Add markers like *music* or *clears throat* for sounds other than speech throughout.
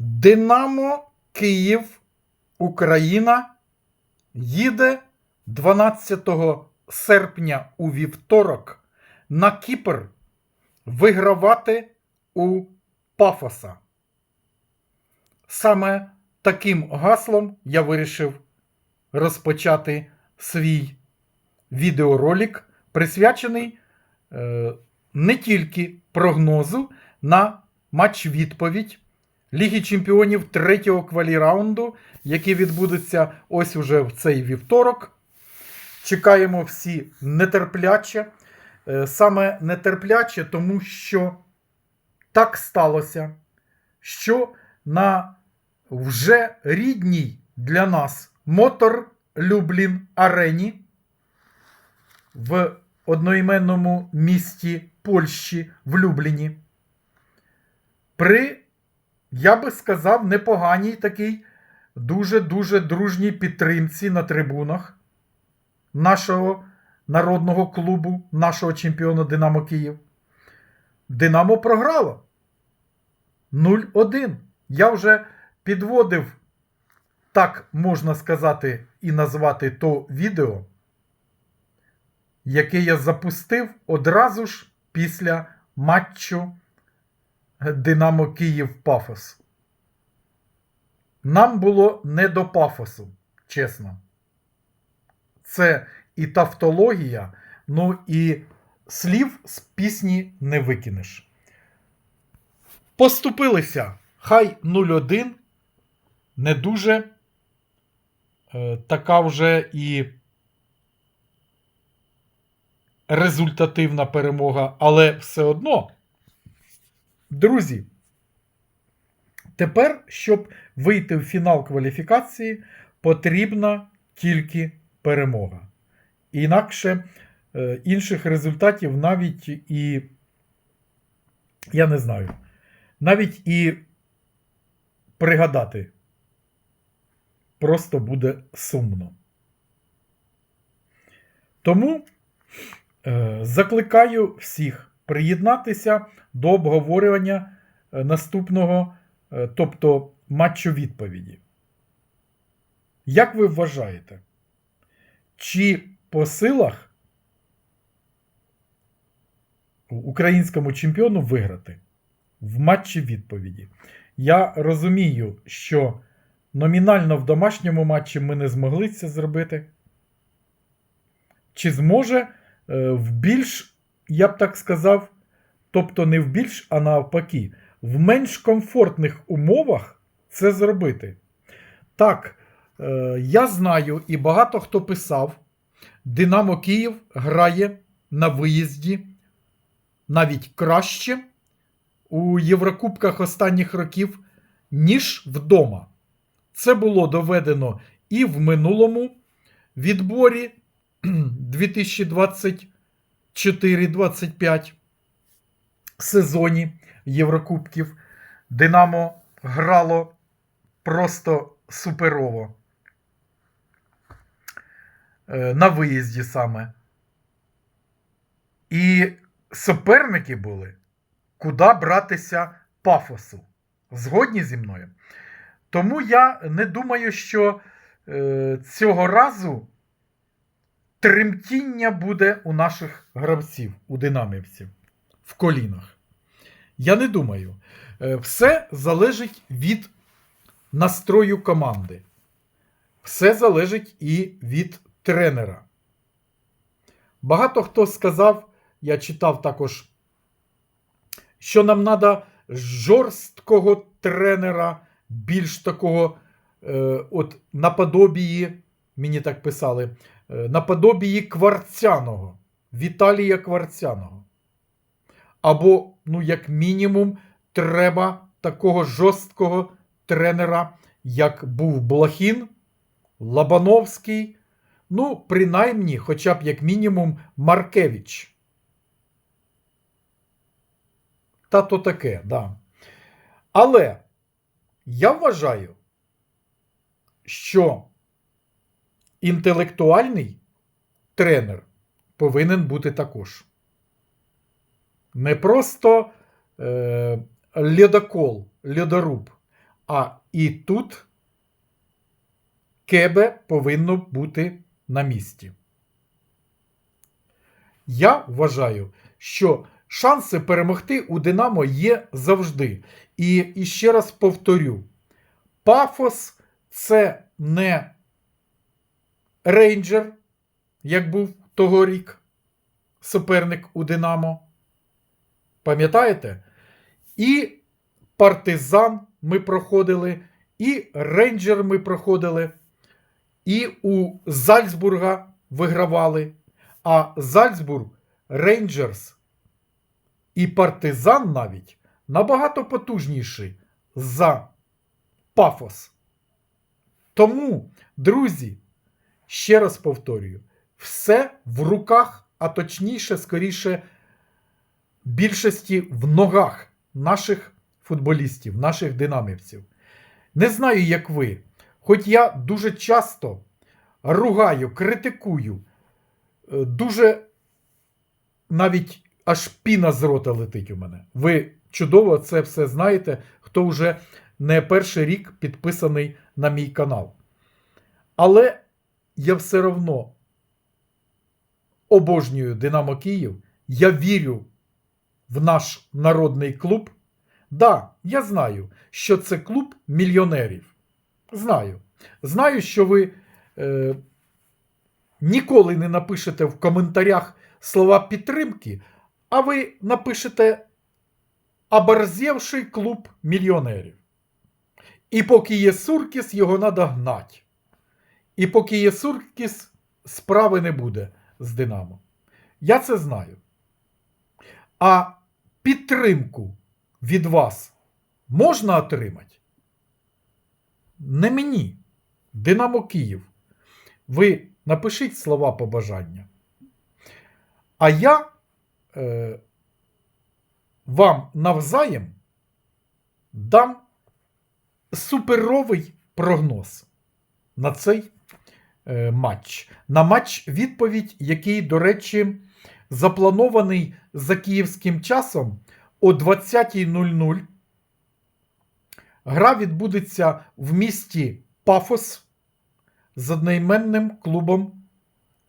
Динамо Київ, Україна їде 12 серпня у вівторок на Кіпр вигравати у Пафоса. Саме таким гаслом я вирішив розпочати свій відеоролик, присвячений е, не тільки прогнозу на матч відповідь Ліги Чемпіонів третього кваліраунду, який відбудеться ось уже в цей вівторок. Чекаємо всі нетерпляче. Е, Саме нетерпляче, тому що так сталося, що на вже рідній для нас Мотор Люблін Арені в одноіменному місті Польщі в Любліні. При, я би сказав, непоганій такій дуже-дуже дружній підтримці на трибунах нашого народного клубу, нашого чемпіона Динамо Київ. Динамо програло 0-1. Я вже підводив, так можна сказати, і назвати то відео, яке я запустив одразу ж після матчу Динамо Київ Пафос. Нам було не до пафосу, чесно. Це і тавтологія, ну і слів з пісні не викинеш. Поступилися. Хай 0-1. Не дуже е, така вже і результативна перемога, але все одно. Друзі, тепер, щоб вийти в фінал кваліфікації, потрібна тільки перемога. Інакше е, інших результатів навіть і, я не знаю, навіть і пригадати просто буде сумно. Тому е, закликаю всіх приєднатися до обговорювання е, наступного, е, тобто матчу відповіді. Як ви вважаєте, чи по силах українському чемпіону виграти в матчі відповіді? Я розумію, що номінально в домашньому матчі ми не змогли це зробити. Чи зможе е, в більш, я б так сказав, тобто не в більш, а навпаки, в менш комфортних умовах це зробити? Так, е, я знаю, і багато хто писав, Динамо Київ грає на виїзді навіть краще у Єврокубках останніх років, ніж вдома. Це було доведено і в минулому відборі *clears throat* 2024-25 сезоні Єврокубків. Динамо грало просто суперово. Е, На виїзді саме. І суперники були, куди братися пафосу. Згодні зі мною? Тому я не думаю, що е, цього разу тремтіння буде у наших гравців, у динамівців в колінах. Я не думаю. Е, все залежить від настрою команди. Все залежить і від тренера. Багато хто сказав, я читав також, що нам треба жорсткого тренера, більш такого, е, от наподобії, мені так писали, наподобії Кварцяного, Віталія Кварцяного. Або, ну, як мінімум, треба такого жорсткого тренера, як був Блохін, Лабановський, ну, принаймні, хоча б як мінімум, Маркевич. Та то таке, да. Але я вважаю, що інтелектуальний тренер повинен бути також. Не просто е, льодокол, льодоруб, А і тут Кебе повинно бути на місці. Я вважаю, що шанси перемогти у Динамо є завжди. І, і ще раз повторю: Пафос це не рейнджер, як був тогорік суперник у Динамо. Пам'ятаєте? І партизан ми проходили, і рейнджер ми проходили, і у Зальцбурга вигравали. А Зальцбург, Рейнджерс і Партизан навіть набагато потужніший за Пафос. Тому, друзі, ще раз повторюю, все в руках, а точніше, скоріше, більшості в ногах наших футболістів, наших динамівців. Не знаю, як ви, хоч я дуже часто ругаю, критикую, е, дуже навіть аж піна з рота летить у мене. Ви чудово це все знаєте, хто вже не перший рік підписаний на мій канал. Але я все одно обожнюю Динамо Київ. Я вірю в наш народний клуб. Да, я знаю, що це клуб мільйонерів. Знаю. Знаю, що ви е, ніколи не напишете в коментарях слова підтримки, а ви напишете оборзевший клуб мільйонерів. І поки є Суркіс, його треба гнати. І поки є Суркіс, справи не буде з Динамо. Я це знаю. А підтримку від вас можна отримати? Не мені. Динамо Київ. Ви напишіть слова побажання. А я е, вам навзаєм дам суперовий прогноз на цей матч. На матч відповідь, який, до речі, запланований за київським часом о 20.00. Гра відбудеться в місті Пафос з одноіменним клубом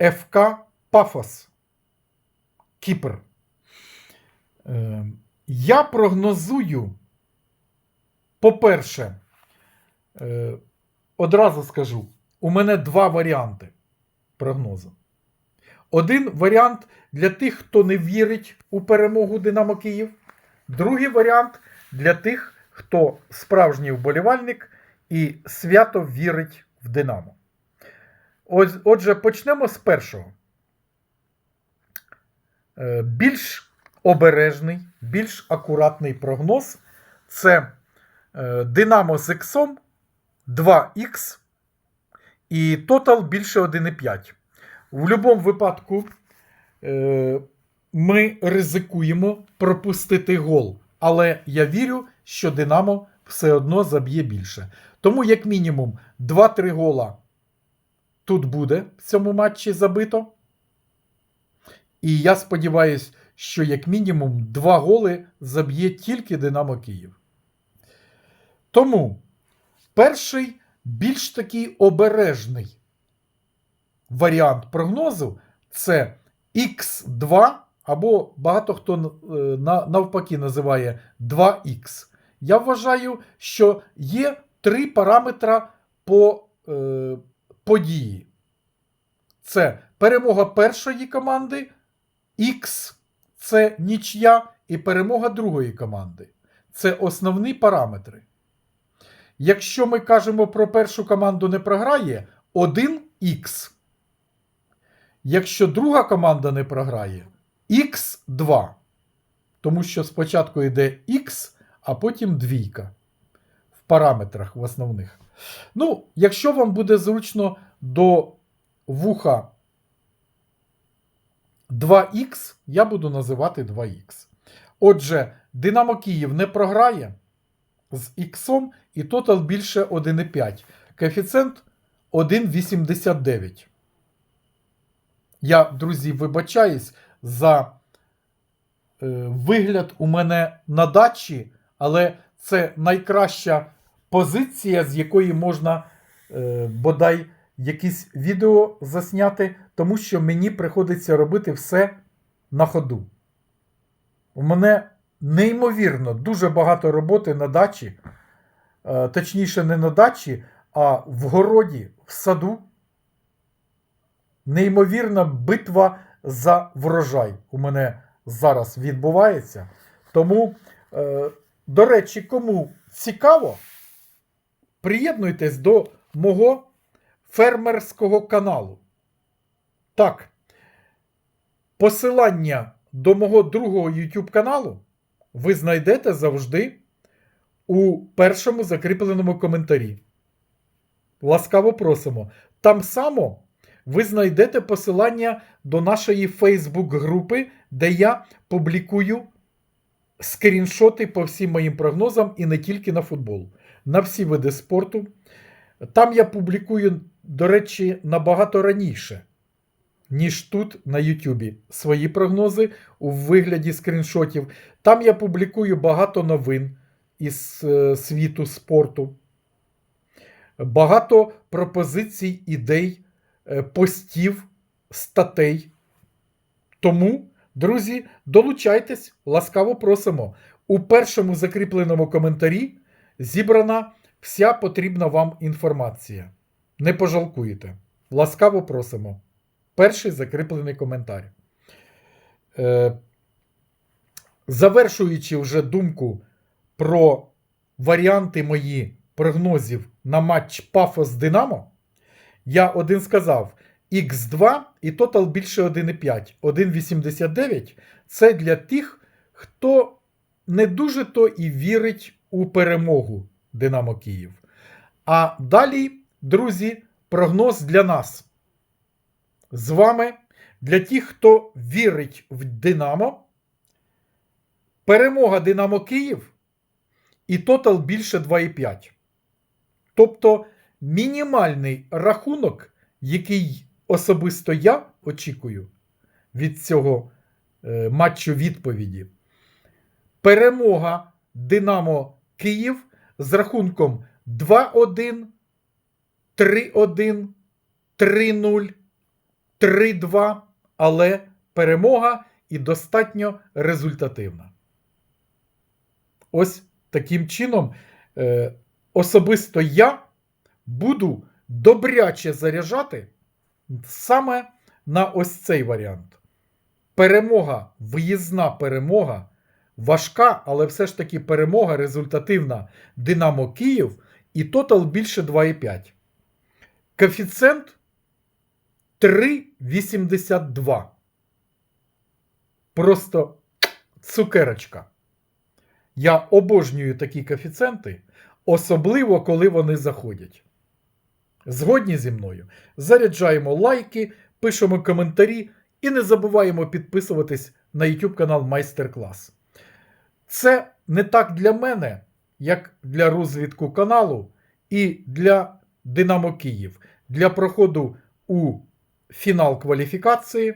ФК Пафос. Кіпр. Е, я прогнозую, по-перше, е, одразу скажу, у мене два варіанти прогнозу. Один варіант для тих, хто не вірить у перемогу Динамо Київ. Другий варіант для тих, хто справжній вболівальник і свято вірить в Динамо. Отже, почнемо з першого. Е, Більш обережний, більш акуратний прогноз це е, Динамо з Іксом 2х і тотал більше 1,5. В будь-якому випадку е, ми ризикуємо пропустити гол. Але я вірю, що Динамо все одно заб'є більше. Тому, як мінімум, 2-3 гола тут буде в цьому матчі забито. І я сподіваюся, що як мінімум 2 голи заб'є тільки Динамо Київ. Тому перший більш такий обережний варіант прогнозу це Х2, або багато хто е, навпаки називає 2х. Я вважаю, що є три параметра по е, події. Це перемога першої команди, Х це нічия і перемога другої команди. Це основні параметри. Якщо ми кажемо про першу команду не програє, 1х. Якщо друга команда не програє, х2. Тому що спочатку йде х, а потім двійка. В параметрах в основних. Ну, якщо вам буде зручно до вуха 2х, я буду називати 2х. Отже, Динамо Київ не програє з х і тотал більше 1,5. Коефіцієнт 1,89. Я, друзі, вибачаюсь за е, вигляд у мене на дачі, але це найкраща позиція, з якої можна е, бодай якісь відео засняти, тому що мені приходиться робити все на ходу. У мене неймовірно дуже багато роботи на дачі, е, точніше, не на дачі, а в городі, в саду. Неймовірна битва за врожай у мене зараз відбувається. Тому, е, до речі, кому цікаво, приєднуйтесь до мого фермерського каналу. Так, посилання до мого другого YouTube каналу ви знайдете завжди у першому закріпленому коментарі. Ласкаво просимо. Там само ви знайдете посилання до нашої Facebook групи, де я публікую скріншоти по всім моїм прогнозам і не тільки на футбол, на всі види спорту. Там я публікую, до речі, набагато раніше, ніж тут на Ютубі, свої прогнози у вигляді скріншотів. Там я публікую багато новин із е, світу спорту, багато пропозицій, ідей, е, постів, статей. Тому, друзі, долучайтесь, ласкаво просимо. У першому закріпленому коментарі зібрана вся потрібна вам інформація. Не пожалкуєте. Ласкаво просимо. Перший закріплений коментар. Е, завершуючи вже думку про варіанти мої прогнозів на матч Пафос Динамо, я один сказав: Х2 і тотал більше 1,5. 1,89 це для тих, хто не дуже то і вірить у перемогу Динамо Київ. А далі, друзі, прогноз для нас. З вами, для тих, хто вірить в Динамо. Перемога Динамо Київ і тотал більше 2,5. Тобто мінімальний рахунок, який особисто я очікую від цього е, матчу відповіді. Перемога Динамо Київ з рахунком 2-1, 3-1, 3-0, 3-2, але перемога і достатньо результативна. Ось таким чином, е, особисто я буду добряче заряджати саме на ось цей варіант. Перемога, виїзна перемога, важка, але все ж таки перемога результативна Динамо Київ і тотал більше 2,5. Коефіцієнт 3,82. Просто цукерочка. Я обожнюю такі коефіцієнти, особливо коли вони заходять. Згодні зі мною. Заряджаємо лайки, пишемо коментарі і не забуваємо підписуватись на YouTube канал Майстер Клас. Це не так для мене, як для розвідку каналу і для Динамо Київ, для проходу у фінал кваліфікації.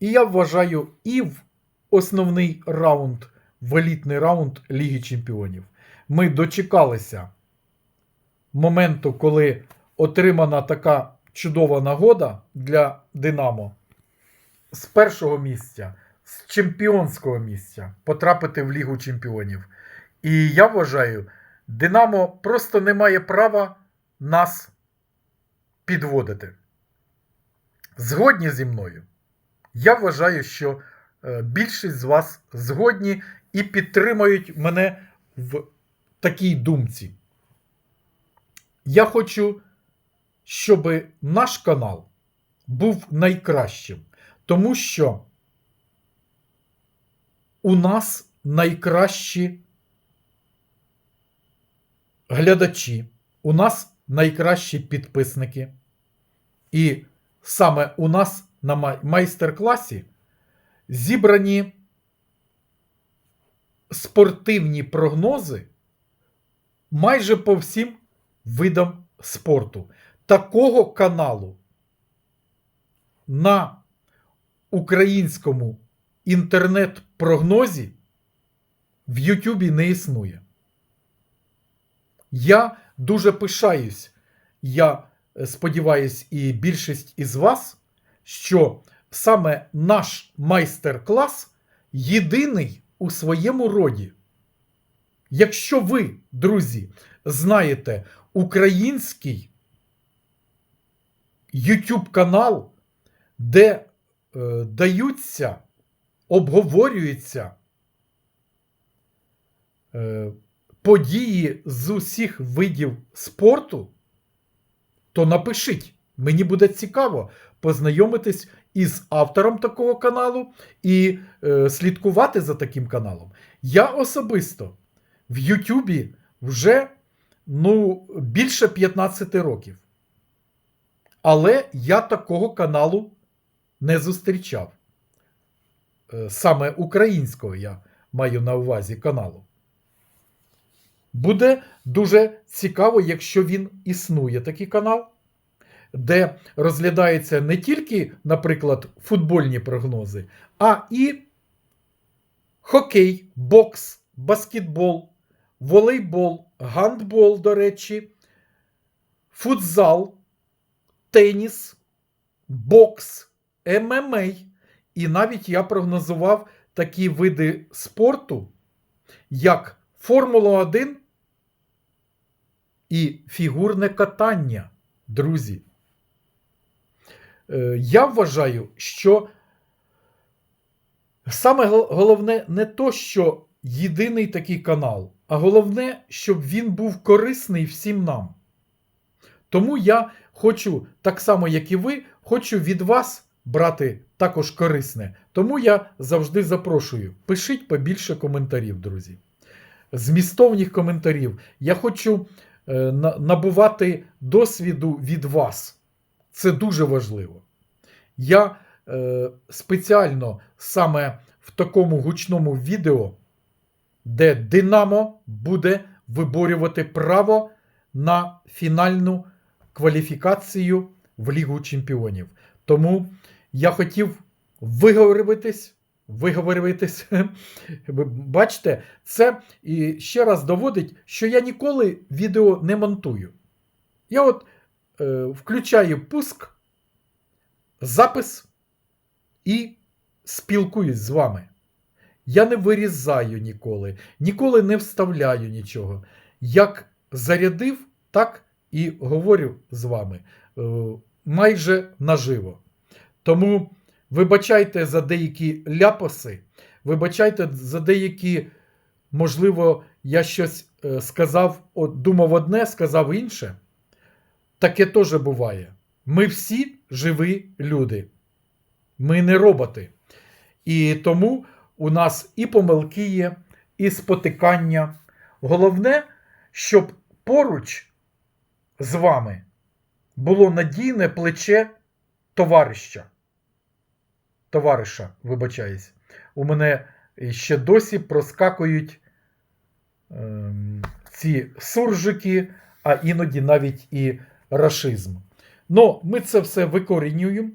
І я вважаю і в основний раунд, в елітний раунд Ліги Чемпіонів. Ми дочекалися моменту, коли отримана така чудова нагода для Динамо з першого місця, з чемпіонського місця потрапити в Лігу Чемпіонів. І я вважаю, Динамо просто не має права нас підводити. Згодні зі мною. Я вважаю, що е, більшість з вас згодні і підтримують мене в такій думці. Я хочу, щоб наш канал був найкращим, тому що у нас найкращі глядачі, у нас найкращі підписники. І саме у нас на майстер-класі зібрані спортивні прогнози майже по всім видам спорту. Такого каналу на українському інтернет-прогнозі в Ютубі не існує. Я дуже пишаюсь. Я сподіваюсь, і більшість із вас, що саме наш майстер-клас єдиний у своєму роді. Якщо ви, друзі, знаєте український YouTube канал, де е, даються, обговорюються е, події з усіх видів спорту, то напишіть. Мені буде цікаво познайомитись із автором такого каналу і е, слідкувати за таким каналом. Я особисто в Ютубі вже ну, більше 15 років. Але я такого каналу не зустрічав. Е, Саме українського я маю на увазі каналу. Буде дуже цікаво, якщо він існує такий канал, де розглядаються не тільки, наприклад, футбольні прогнози, а і хокей, бокс, баскетбол, волейбол, гандбол, до речі, футзал, теніс, бокс, ММА. І навіть я прогнозував такі види спорту, як Формула 1 і фігурне катання, друзі. Е, Я вважаю, що саме головне не то, що єдиний такий канал, а головне, щоб він був корисний всім нам. Тому я хочу, так само, як і ви, хочу від вас брати також корисне. Тому я завжди запрошую. Пишіть побільше коментарів, друзі. Змістовних коментарів. Я хочу набувати досвіду від вас. Це дуже важливо. Я е, спеціально саме в такому гучному відео, де Динамо буде виборювати право на фінальну кваліфікацію в Лігу Чемпіонів. Тому я хотів виговоритись. Виговоритись. *laughs* Ви бачите, це і ще раз доводить, що я ніколи відео не монтую. Я от е, включаю пуск, запис і спілкуюсь з вами. Я не вирізаю ніколи, ніколи не вставляю нічого. Як зарядив, так і говорю з вами е, майже наживо. Тому вибачайте за деякі ляпоси, вибачайте за деякі, можливо, я щось е, сказав, думав одне, сказав інше. Таке теж буває. Ми всі живі люди. Ми не роботи. І тому у нас і помилки є, і спотикання. Головне, щоб поруч з вами було надійне плече товариша. Товариша, вибачаюсь. У мене ще досі проскакують ем, ці суржики, а іноді навіть і рашизм. Ну, ми це все викорінюємо.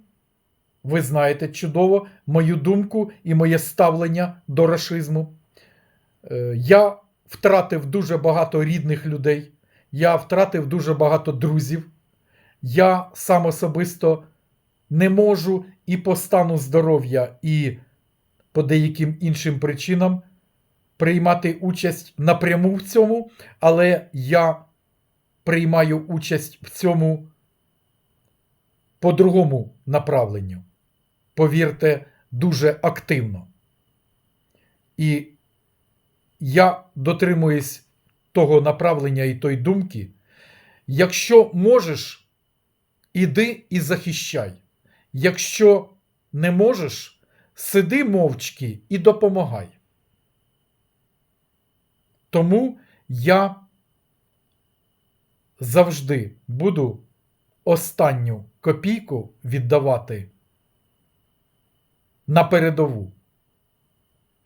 Ви знаєте чудово мою думку і моє ставлення до рашизму. Е, Я втратив дуже багато рідних людей, я втратив дуже багато друзів. Я сам особисто не можу і по стану здоров'я, і по деяким іншим причинам приймати участь напряму в цьому, але я приймаю участь в цьому по другому направленню. Повірте, дуже активно. І я дотримуюсь того направлення і той думки. Якщо можеш, іди і захищай. Якщо не можеш, сиди мовчки і допомагай. Тому я завжди буду останню копійку віддавати на передову,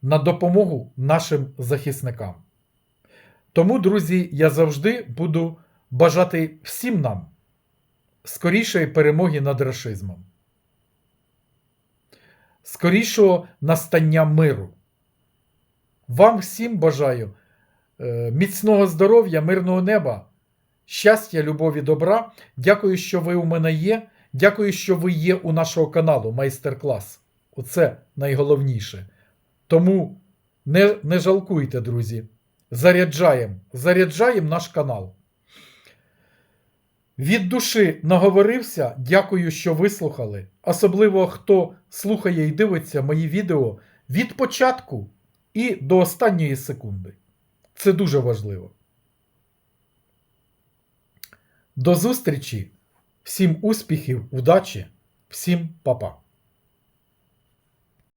на допомогу нашим захисникам. Тому, друзі, я завжди буду бажати всім нам скорішої перемоги над рашизмом, скорішого настання миру. Вам всім бажаю Е, Міцного здоров'я, мирного неба, щастя, любові, добра. Дякую, що ви у мене є. Дякую, що ви є у нашого каналу майстер-клас. Оце найголовніше. Тому не, не жалкуйте, друзі. Заряджаємо, заряджаємо наш канал. Від душі наговорився. Дякую, що вислухали. Особливо хто слухає і дивиться мої відео від початку і до останньої секунди. Це дуже важливо. До зустрічі! Всім успіхів, удачі, всім па-па!